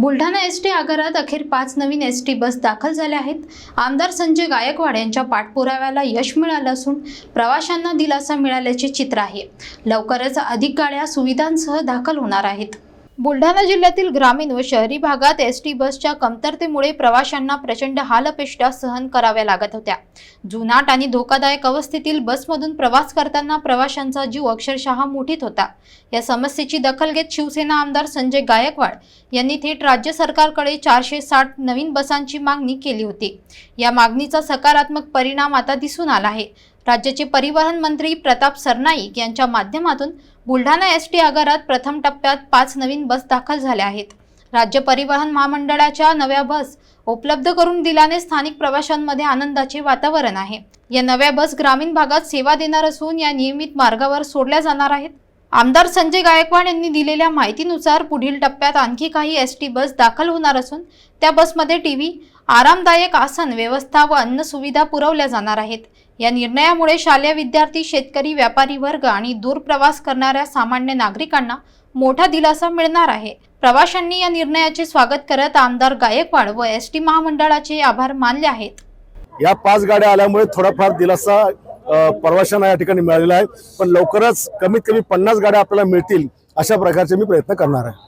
Buldhana S T आगारात अखेर पाच नवीन एस टी बस दाखल झाल्या आहेत. आमदार संजय गायकवाड यांच्या पाठपुराव्याला यश मिळालं असून प्रवाशांना दिलासा मिळाल्याचे चित्र आहे. लवकरच अधिक गाड्या सुविधांसह दाखल होणार आहेत. बुलढाणा जिल्ह्यातील ग्रामीण व शहरी भागात एस टी बसच्या कमतरतेमुळे प्रवाशांना प्रचंड हालपेष्टा सहन कराव्या लागत होत्या. जुनाट आणि धोकादायक अवस्थेतील बसमधून प्रवास करताना प्रवाशांचा जीव अक्षरशः मुठीत होता. या समस्येची दखल घेत शिवसेना आमदार संजय गायकवाड यांनी थेट राज्य सरकारकडे चारशे साठ नवीन बसांची मागणी केली होती. या मागणीचा सकारात्मक परिणाम आता दिसून आला आहे. राज्याचे परिवहन मंत्री प्रताप सरनाईक यांच्या माध्यमातून बुलढाणा एस टी आगारात प्रथम टप्प्यात पाच नवीन बस दाखल झाल्या आहेत. राज्य परिवहन महामंडळाच्या नव्या बस उपलब्ध करून दिल्याने स्थानिक प्रवाशांमध्ये आनंदाचे वातावरण आहे. या नव्या बस ग्रामीण भागात सेवा देणार असून या नियमित मार्गावर सोडल्या जाणार आहेत. आमदार संजय गायकवाड यांनी दिलेल्या माहितीनुसार पुढील टप्प्यात आणखी काही एस टी बस दाखल होणार असून त्या बसमध्ये टीव्ही आरामदायक आसन व्यवस्था व अन्न सुविधा पुरवल्या जाणार आहेत. या निर्णयामुळे शालेय विद्यार्थी शेतकरी व्यापारी वर्ग आणि दूर प्रवास करणाऱ्या सामान्य नागरिकांना मोठा दिलासा मिळणार आहे. प्रवाशांनी या निर्णयाचे स्वागत करत आमदार गायकवाड व एस टी महामंडळाचे आभार मानले आहेत. या पाच गाड्या आल्यामुळे थोडाफार दिलासा परवाशांना या ठिकाणी मिळालेला आहे. पण लवकरच कमीत कमी पन्नास गाड्या आपल्याला मिळतील अशा प्रकारचे मी प्रयत्न करणार आहे.